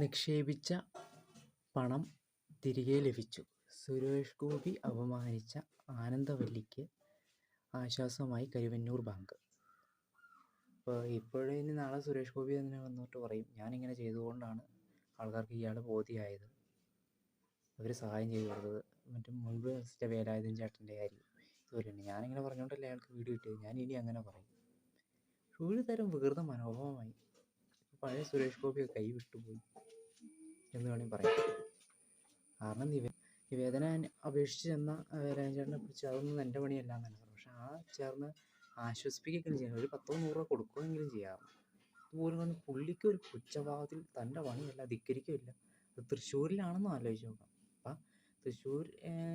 നിക്ഷേപിച്ച പണം തിരികെ ലഭിച്ചു. സുരേഷ് ഗോപി അപമാനിച്ച ആനന്ദവല്ലിക്ക് ആശ്വാസമായി കരുവന്നൂർ ബാങ്ക്. ഇപ്പോൾ ഇപ്പോഴേ ഇനി നാളെ സുരേഷ് ഗോപി തന്നെ വന്നിട്ട് പറയും ഞാനിങ്ങനെ ചെയ്തുകൊണ്ടാണ് ആൾക്കാർക്ക് ഇയാൾ ബോധ്യമായത് അവർ സഹായം ചെയ്തു കൊടുത്തത്. മറ്റേ മുൻപ് വസിച്ച വേലായുധൻ ചേട്ടന്റെ കാര്യം ഇതുപോലെയാണ്. ഞാനിങ്ങനെ പറഞ്ഞുകൊണ്ടല്ലേ അയാൾക്ക് വീട് കിട്ടിയത്. ഞാൻ ഇനി അങ്ങനെ പറയും. ഒരു തരം വികൃത മനോഭാവമായി. പഴയ സുരേഷ് ഗോപിയൊക്കെ കൈ വിട്ടുപോയി എന്ന് വേണമെങ്കിൽ പറയാം. കാരണം നിവേ നിവേദന അപേക്ഷിച്ച് ചെന്ന രാജേട്ടനെ പിടിച്ച് അതൊന്നും എന്റെ പണിയല്ല എന്നാണ് പറഞ്ഞത് പക്ഷെ ആ ചേർന്ന് ആശ്വസിപ്പിക്കുകയെങ്കിലും ചെയ്യണം ഒരു പത്തോ നൂറോ കൊടുക്കുകയെങ്കിലും ചെയ്യാം ഇതുപോലും കൊണ്ട് പുള്ളിക്ക് ഒരു പുച്ഛഭാവത്തിൽ തന്റെ പണിയല്ല ധിക്കരിക്കുകയില്ല. അത് തൃശ്ശൂരിലാണെന്നും ആലോചിച്ച് നോക്കാം. അപ്പം തൃശ്ശൂർ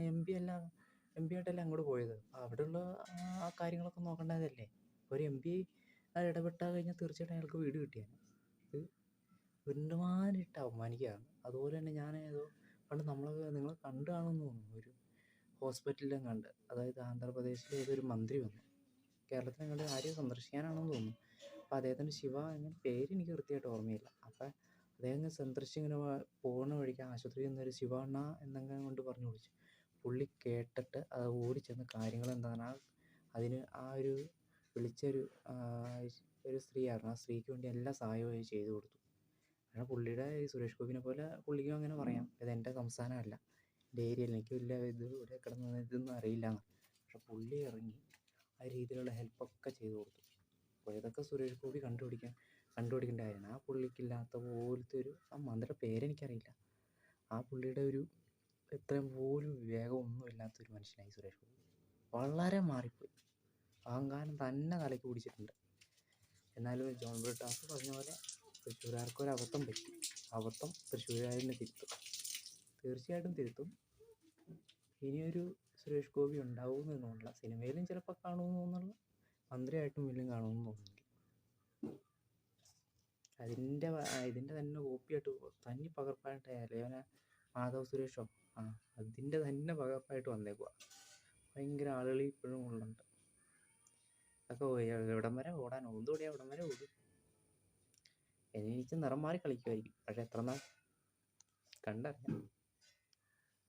എം പി അല്ല എം പി ആയിട്ടല്ലേ അങ്ങോട്ട് പോയത്. അപ്പം അവിടെയുള്ള ആ കാര്യങ്ങളൊക്കെ നോക്കേണ്ടതല്ലേ? ഒരു എം പി ഇടപെട്ടാൽ കഴിഞ്ഞാൽ തീർച്ചയായിട്ടും അയാൾക്ക് വീട് കിട്ടിയാണ് ഇത് ഒരുമാനിട്ട് അപമാനിക്കുകയാണ് അതുപോലെ തന്നെ ഞാൻ ഏതോ പണ്ട് നമ്മളൊക്കെ നിങ്ങൾ കണ്ടു തോന്നുന്നു. ഒരു ഹോസ്പിറ്റലിലും കണ്ട്. അതായത് ആന്ധ്രാപ്രദേശിലെ ഏതൊരു മന്ത്രി വന്നു. കേരളത്തിൽ കണ്ട് ആരെയും സന്ദർശിക്കാനാണെന്ന് തോന്നുന്നു. അപ്പോൾ അദ്ദേഹത്തിന്റെ ശിവ അങ്ങനെ പേര് എനിക്ക് കൃത്യമായിട്ട് ഓർമ്മയില്ല. അപ്പം അദ്ദേഹം ഇങ്ങനെ സന്ദർശിച്ച് ഇങ്ങനെ പോകുന്ന വഴിക്ക് ആശുപത്രിയിൽ നിന്നൊരു ശിവ എന്നെങ്ങനെ കൊണ്ട് പറഞ്ഞു വിളിച്ചു. പുള്ളി കേട്ടിട്ട് അത് ഓടിച്ചെന്ന് കാര്യങ്ങൾ എന്താണ് ആ അതിന് ആ ഒരു വിളിച്ചൊരു ഒരു സ്ത്രീയായിരുന്നു. ആ സ്ത്രീക്ക് വേണ്ടി എല്ലാ സഹായവും ചെയ്തു കൊടുത്തു. കാരണം പുള്ളിയുടെ ഈ സുരേഷ് ഗോപിനെ പോലെ പുള്ളിക്കും അങ്ങനെ പറയാം. ഇത് എന്റെ സംസ്ഥാനമല്ല. എന്റെ ഏരിയയിൽ എനിക്ക് വലിയ ഇത് ഇവിടെ കിടന്ന് ഇതൊന്നും അറിയില്ല പക്ഷെ പുള്ളി ഇറങ്ങി ആ രീതിയിലുള്ള ഹെൽപ്പൊക്കെ ചെയ്തു കൊടുത്തു. അപ്പോൾ ഇതൊക്കെ സുരേഷ് ഗോപി കണ്ടുപിടിക്കാൻ കണ്ടുപിടിക്കേണ്ട കാര്യമാണ്. ആ പുള്ളിക്കില്ലാത്ത പോലത്തെ ഒരു ആ മന്ത്രിയുടെ പേരെനിക്കറിയില്ല ആ പുള്ളിയുടെ ഒരു ഇത്രയും പോലും വിവേകമൊന്നും ഇല്ലാത്തൊരു മനുഷ്യനായി സുരേഷ് ഗോപി. വളരെ മാറിപ്പോയി. അഹങ്കാരം തന്നെ തലയ്ക്ക് പിടിച്ചിട്ടുണ്ട്. എന്നാലും ജോൺ ബ്രിട്ടാസ് പറഞ്ഞ പോലെ തൃശ്ശൂരുകാർക്ക് ഒരു അബദ്ധം പറ്റി. അബദ്ധം തൃശ്ശൂരുകാരനെ തിരുത്തും തീർച്ചയായിട്ടും തിരുത്തും. ഇനിയൊരു സുരേഷ് ഗോപി ഉണ്ടാവും എന്നുള്ള സിനിമയിലും ചിലപ്പോൾ കാണുമെന്ന് തോന്നുന്നു മന്ത്രിയായിട്ടും വീണ്ടും കാണുമെന്ന് തോന്നുന്നില്ല. അതിന്റെ ഇതിന്റെ തന്നെ കോപ്പിയായിട്ട് തനി പകർപ്പായിട്ട് ഇവനെ മാധവ് സുരേഷോ? ആ അതിന്റെ തന്നെ പകർപ്പായിട്ട് വന്നേക്കുക ഭയങ്കര ആളുകൾ ഇപ്പോഴും ഉള്ളുണ്ട്. അതൊക്കെ എവിടം വരെ ഓടാൻ ഒന്നുകൂടി എവിടം വരെ ഓടും. എനിക്ക് നിറം മാറി കളിക്കുമായിരിക്കും പക്ഷെ എത്ര നാൾ കണ്ടറിയാം.